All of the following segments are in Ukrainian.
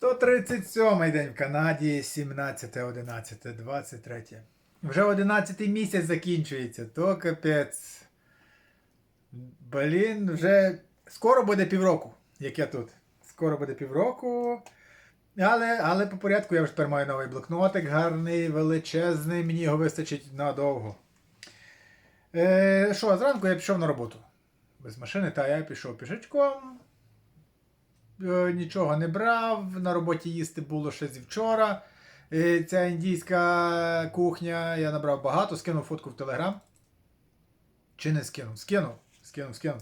137 день в Канаді, 17, 11, 23. Вже 11 місяць закінчується, то капець. Блін, вже скоро буде півроку, як я тут. Скоро буде півроку. Але, але по порядку я вже тепер маю новий блокнотик, гарний, величезний, мені його вистачить надовго. Е, що, зранку я пішов на роботу. Без машини, та я пішов пішечком. Е, нічого не брав. На роботі їсти було ще зі вчора. Е, Ця індійська кухня. Я набрав багато, скинув фотку в Телеграм. Чи не скинув? Скинув. Скинув, скинув.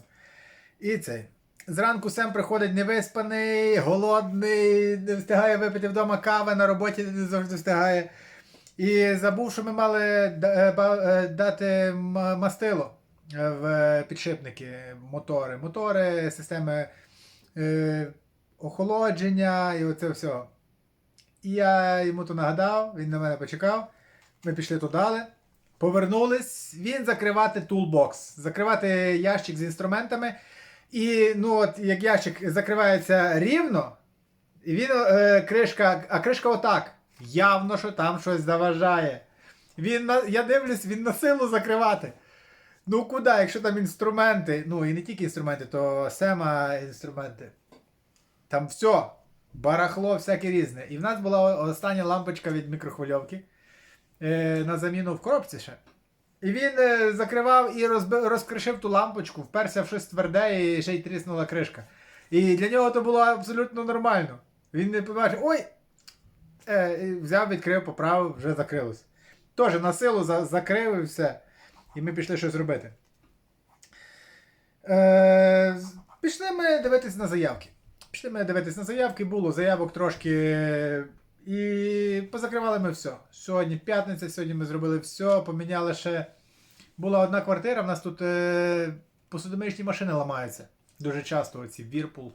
І цей. Зранку Сем приходить невиспаний, голодний, не встигає випити вдома кави, на роботі не завжди встигає. І забув, що ми мали е, дати мастило в підшипники, мотори. Мотори, системи охолодження і оце все. І я йому то нагадав, він на мене почекав. Ми пішли дали. Повернулись, він закривати тулбокс, закривати ящик з інструментами. І ну от як ящик закривається рівно, і він е, кришка, а кришка отак. Явно, що там щось заважає. Він я дивлюсь, він на силу закривати. Ну куди, якщо там інструменти, ну і не тільки інструменти, то сема інструменти. Там все, барахло всяке різне. І в нас була остання лампочка від мікрохвильовки е, на заміну в коробці ще. І він е, закривав і розби, розкришив ту лампочку, вперся в щось тверде і ще й тріснула кришка. І для нього то було абсолютно нормально. Він не побачив, ой! Е, взяв, відкрив, поправив, вже закрилось. Теж на силу за, закрив і все. І ми пішли щось робити. Е, пішли ми дивитись на заявки. Пішли ми дивитись на заявки, було заявок трошки. І позакривали ми все. Сьогодні п'ятниця, сьогодні ми зробили все, поміняли ще. Була одна квартира, в нас тут е, посудомиючні машини ламаються. Дуже часто оці Вірпул.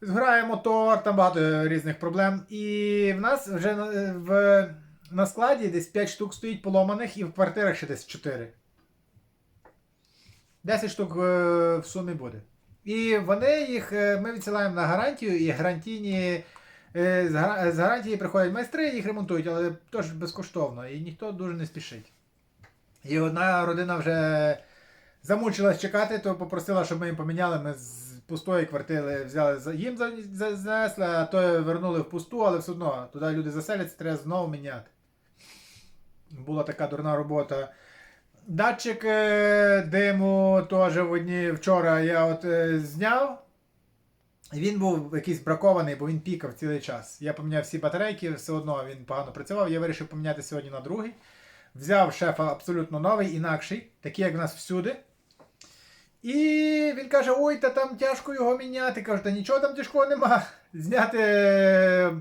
Згорає мотор, там багато різних проблем. І в нас вже на, е, в, на складі десь 5 штук стоїть поломаних, і в квартирах ще десь 4. 10 штук е, в сумі буде. І вони їх е, ми відсилаємо на гарантію, і гарантійні. е, З гарантії приходять майстри, їх ремонтують, але теж безкоштовно, і ніхто дуже не спішить. І одна родина вже замучилась чекати, то попросила, щоб ми їм поміняли. Ми з пустої квартири взяли їм за- за- занесли, а то вернули в пусту, але все одно туди люди заселяться, треба знову міняти. Була така дурна робота. Датчик е, диму теж в одні вчора я от е, зняв. Він був якийсь бракований, бо він пікав цілий час. Я поміняв всі батарейки, все одно він погано працював. Я вирішив поміняти сьогодні на другий. Взяв шефа абсолютно новий, інакший, такий, як в нас всюди. І він каже: ой, та там тяжко його міняти. Кажу, та нічого там тяжкого нема. Зняти е,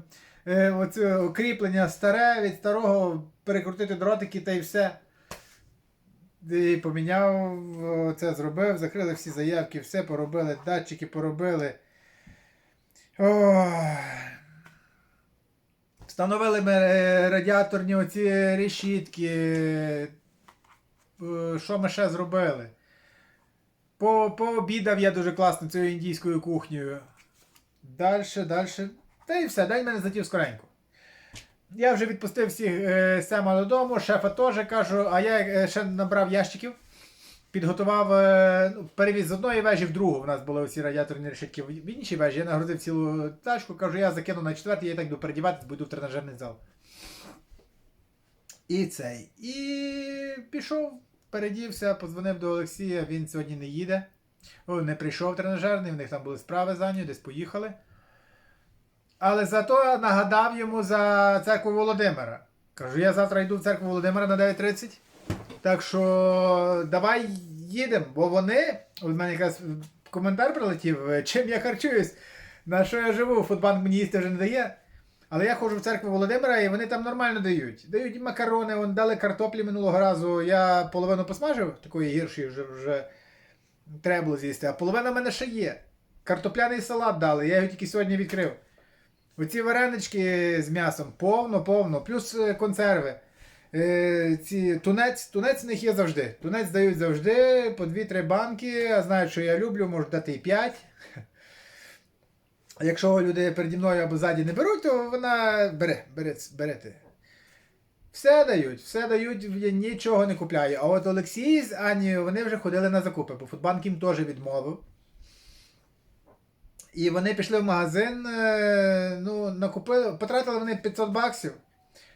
е, оце кріплення старе від старого, перекрутити дротики та й все. І поміняв, це зробив, закрили всі заявки, все поробили, датчики поробили. Ой. Встановили ми е, радіаторні оці решітки. Е, Що ми ще зробили? По, пообідав я дуже класно цією індійською кухнею. Дальше, дальше. Та і все, день мене затів скоренько. Я вже відпустив всіх е, Сема додому, шефа теж кажу, а я е, ще набрав ящиків. Підготував, е, ну, перевіз з одної вежі в другу. У нас були оці радіаторні решітки в іншій вежі. Я нагрузив цілу тачку, кажу, я закину на четвертий, я так буду передіватися, буду в тренажерний зал. І цей. І пішов, передівся, позвонив до Олексія, він сьогодні не їде. Не прийшов тренажерний, в них там були справи за нього, десь поїхали. Але зато нагадав йому за церкву Володимира. Кажу, я завтра йду в церкву Володимира на 9.30. Так що давай їдемо, бо вони. У мене якраз коментар прилетів, чим я харчуюсь, на що я живу. Фудбанк мені їсти вже не дає. Але я ходжу в церкву Володимира і вони там нормально дають. Дають макарони, вон дали картоплі минулого разу. Я половину посмажив, такої гіршої вже, вже треба було з'їсти, а половина в мене ще є. Картопляний салат дали, я його тільки сьогодні відкрив. Оці варенички з м'ясом повно, повно, плюс е, консерви. Е, ці, тунець, тунець в них є завжди. Тунець дають завжди по 2-3 банки, а знають, що я люблю, можуть дати і 5. якщо люди переді мною або ззаді не беруть, то вона бере, бере, берете. Все дають, все дають, нічого не купляю. А от Олексій з Анією вони вже ходили на закупи, бо Фудбанк їм теж відмовив. І вони пішли в магазин, е, ну, накупили, потратили вони 500 баксів.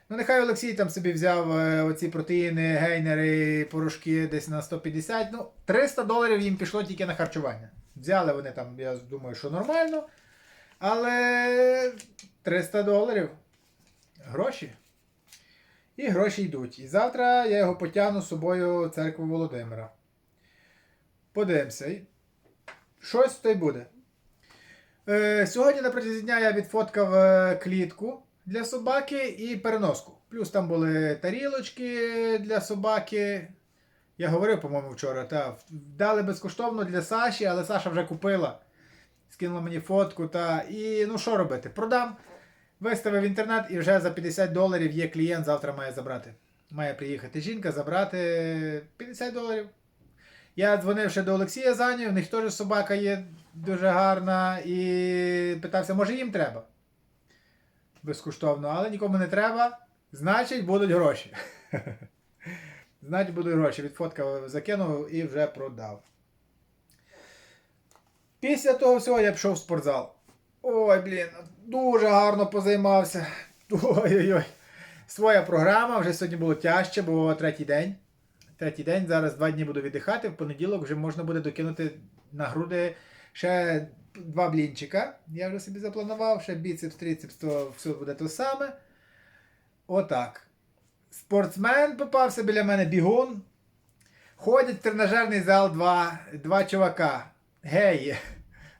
Ну, нехай Олексій там собі взяв е, оці протеїни, гейнери, порошки десь на 150. Ну, 300 доларів їм пішло тільки на харчування. Взяли вони там, я думаю, що нормально. Але 300 доларів гроші. І гроші йдуть. І завтра я його потягну з собою в церкву Володимира. Подивимося. Щось то й буде. Е, сьогодні на протязі дня я відфоткав е, клітку для собаки і переноску. Плюс там були тарілочки для собаки. Я говорив, по-моєму, вчора. Та, дали безкоштовно для Саші, але Саша вже купила. Скинула мені фотку. Та, і ну що робити? Продам. Виставив інтернет і вже за 50 доларів є клієнт, завтра має забрати. Має приїхати жінка, забрати 50 доларів. Я дзвонив ще до Олексія Занів, в них теж собака є дуже гарна, і питався, може їм треба. Безкоштовно, але нікому не треба. Значить, будуть гроші. Значить, будуть гроші. Відфоткав, закинув і вже продав. Після того всього я пішов в спортзал. Ой, блін, дуже гарно позаймався. Ой-ой-ой. Своя програма, вже сьогодні було тяжче, бо третій день. Третій день, зараз два дні буду віддихати, в понеділок вже можна буде докинути на груди ще два блінчика. Я вже собі запланував, ще біцепс, трицепс, то все буде то саме. Отак. Спортсмен попався біля мене бігун. Ходять в тренажерний зал два, два чувака. Геї.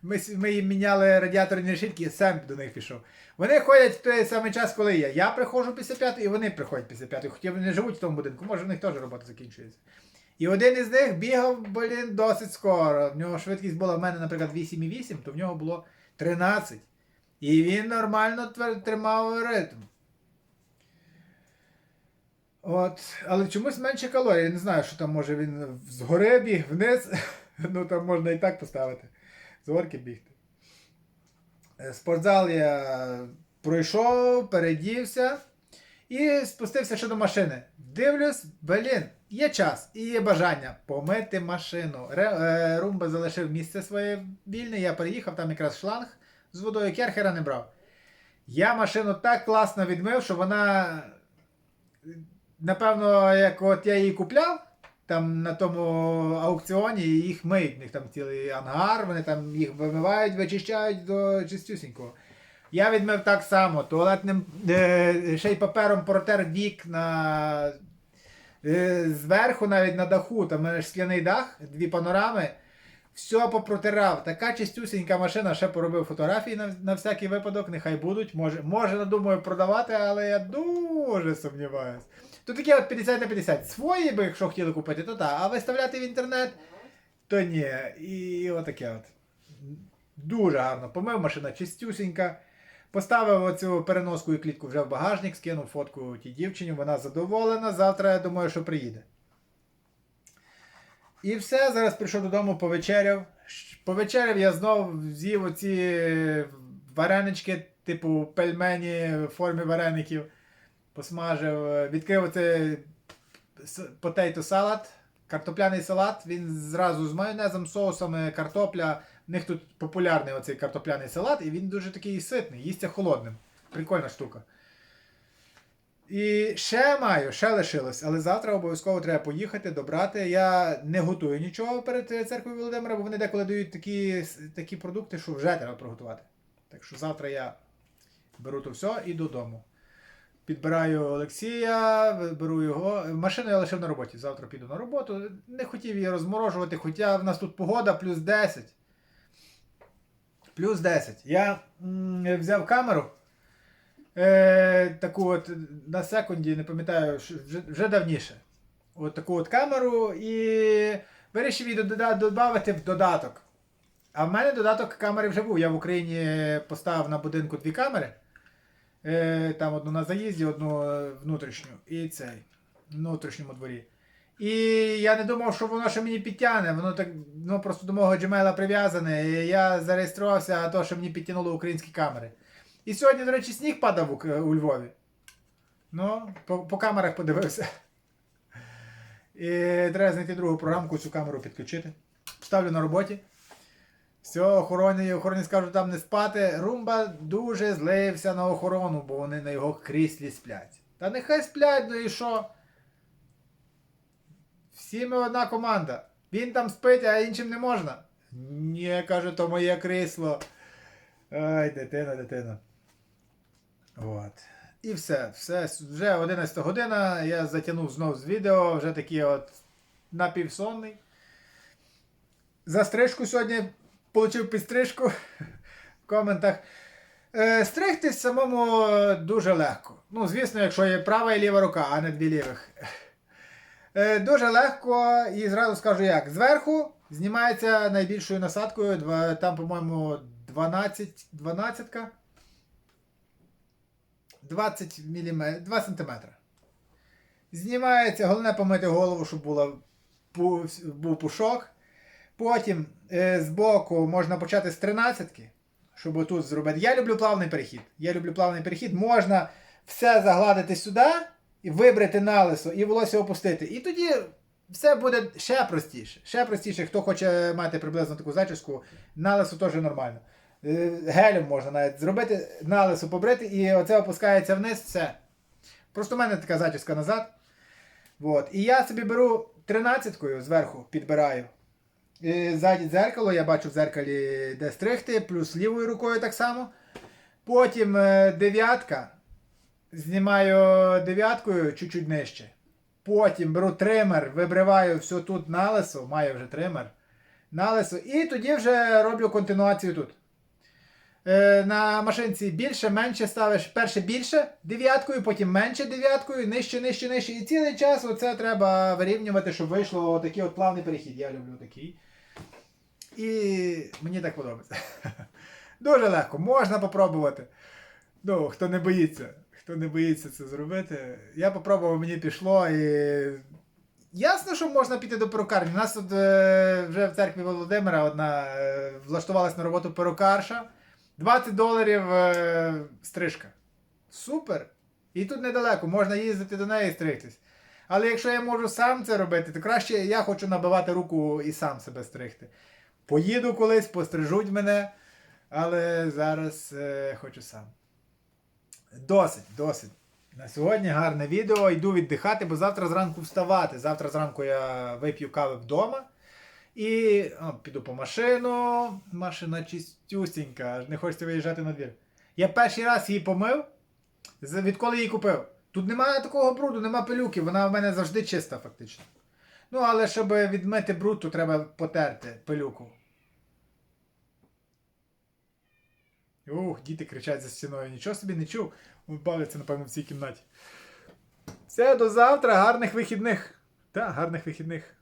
Ми, ми їм міняли радіаторні решітки, і сам до них пішов. Вони ходять в той самий час, коли я. Я приходжу після п'ятої, і вони приходять після п'ятої. Хоча вони живуть в тому будинку, може в них теж робота закінчується. І один із них бігав, блін, досить скоро. В нього швидкість була в мене, наприклад, 8,8, то в нього було 13. І він нормально тримав ритм. От, але чомусь менше калорій. Я не знаю, що там може він згори біг, вниз. Ну там можна і так поставити. З горки бігти. Е, Спортзал я пройшов, передівся і спустився ще до машини. Дивлюсь, блін, є час і є бажання помити машину. Ре, е, Румба залишив місце своє вільне, я переїхав, там якраз шланг з водою, керхера не брав. Я машину так класно відмив, що вона, напевно, як от я її купляв, там на тому аукціоні їх миють, в них там цілий ангар, вони там їх вимивають, вичищають до чистюсінького. Я відмив так само, туалетним е, ще й папером протер вікна. Е, зверху навіть на даху, там скляний дах, дві панорами. Все попротирав. Така чистюсінька машина, ще поробив фотографії на, на всякий випадок, нехай будуть. Може, може, надумаю продавати, але я дуже сумніваюсь. То таке от 50 на 50. Свої би, якщо хотіли купити, то так. А виставляти в інтернет, то ні. І отаке от. Дуже гарно. Помив машина чистюсінька. Поставив оцю переноску і клітку вже в багажник, скинув фотку тій дівчині, вона задоволена. Завтра я думаю, що приїде. І все, зараз прийшов додому, повечеряв. Повечеряв я знов з'їв оці варенички, типу пельмені в формі вареників. Посмажив, е, відкрив оце потейто салат, картопляний салат. Він зразу з майонезом, соусами, картопля. В них тут популярний оцей картопляний салат, і він дуже такий ситний, їсться холодним. Прикольна штука. І ще маю, ще лишилось, але завтра обов'язково треба поїхати, добрати. Я не готую нічого перед церквою Володимира, бо вони деколи дають такі, такі продукти, що вже треба приготувати. Так що завтра я беру то все і додому. Підбираю Олексія, беру його. Машину я лишив на роботі. Завтра піду на роботу. Не хотів її розморожувати, хоча в нас тут погода плюс 10. Плюс 10. Я взяв камеру. Е, таку от на секунді, не пам'ятаю, вже, вже давніше. От таку от камеру і вирішив її додати в додаток. А в мене додаток камери вже був. Я в Україні поставив на будинку дві камери. Е, там одну на заїзді, одну внутрішню. І цей. Внутрішньому дворі. І я не думав, що воно ще мені підтягне. Воно так ну, просто до мого Gmail прив'язане. І я зареєструвався, а то, що мені підтягнуло українські камери. І сьогодні, до речі, сніг падав у, у Львові. Ну, по, по камерах подивився. І треба знайти другу програмку, цю камеру підключити. Ставлю на роботі. Все, охороні, охороні скажуть там не спати. Румба дуже злився на охорону, бо вони на його кріслі сплять. Та нехай сплять, ну і що? Всі ми одна команда. Він там спить, а іншим не можна. Ні, каже, то моє крісло. Ай, дитина, дитина. От. І все, все, вже 11 година, я затягнув знов з відео, вже такий от напівсонний. За стрижку сьогодні отримав підстрижку в коментах. Е, стригтись самому дуже легко. Ну, звісно, якщо є права і ліва рука, а не дві лівих. Е, дуже легко і зразу скажу як. Зверху знімається найбільшою насадкою, там, по-моєму, 12, 12 20 мм, 2 см. Знімається, головне помити голову, щоб була, був пушок. Потім е, збоку можна почати з 13 щоб отут зробити. Я люблю плавний перехід. Я люблю плавний перехід. Можна все загладити сюди, і вибрати на лисо, і волосся опустити. І тоді все буде ще простіше. Ще простіше, хто хоче мати приблизно таку зачіску, на лисо теж нормально. Е, Гелем можна навіть зробити, на лисо побрити, і оце опускається вниз, все. Просто в мене така зачіска назад. Вот. І я собі беру 13-кою зверху, підбираю. І Ззаді дзеркало, я бачу в дзеркалі, де стригти, плюс лівою рукою так само. Потім е, дев'ятка. Знімаю дев'яткою чуть-чуть нижче. Потім беру тример, вибриваю все тут на лисо, маю вже тример. На і тоді вже роблю континуацію тут. Е, на машинці більше, менше ставиш перше більше дев'яткою, потім менше дев'яткою, нижче, нижче, нижче. І цілий час оце треба вирівнювати, щоб вийшло такий от плавний перехід. Я люблю такий. І мені так подобається. Дуже легко, можна попробувати. Ну, хто не боїться, хто не боїться це зробити. Я попробував, мені пішло і. Ясно, що можна піти до перукарні. У нас тут е, вже в церкві Володимира одна е, влаштувалась на роботу перукарша. 20 доларів е, стрижка. Супер! І тут недалеко, можна їздити до неї і стригтись. Але якщо я можу сам це робити, то краще я хочу набивати руку і сам себе стригти. Поїду колись, пострижуть мене, але зараз е, хочу сам. Досить, досить. На сьогодні гарне відео. Йду віддихати, бо завтра зранку вставати. Завтра зранку я вип'ю кави вдома. І о, піду по машину. Машина чистюсінька, не хочеться виїжджати на двір. Я перший раз її помив, відколи її купив. Тут немає такого бруду, немає пилюки, вона в мене завжди чиста, фактично. Ну, але щоб відмити бруд, то треба потерти пилюку. Ух, діти кричать за стіною. Нічого собі не чув. Бавляться, напевно, в цій кімнаті. Все, до завтра, гарних вихідних. Так, гарних вихідних.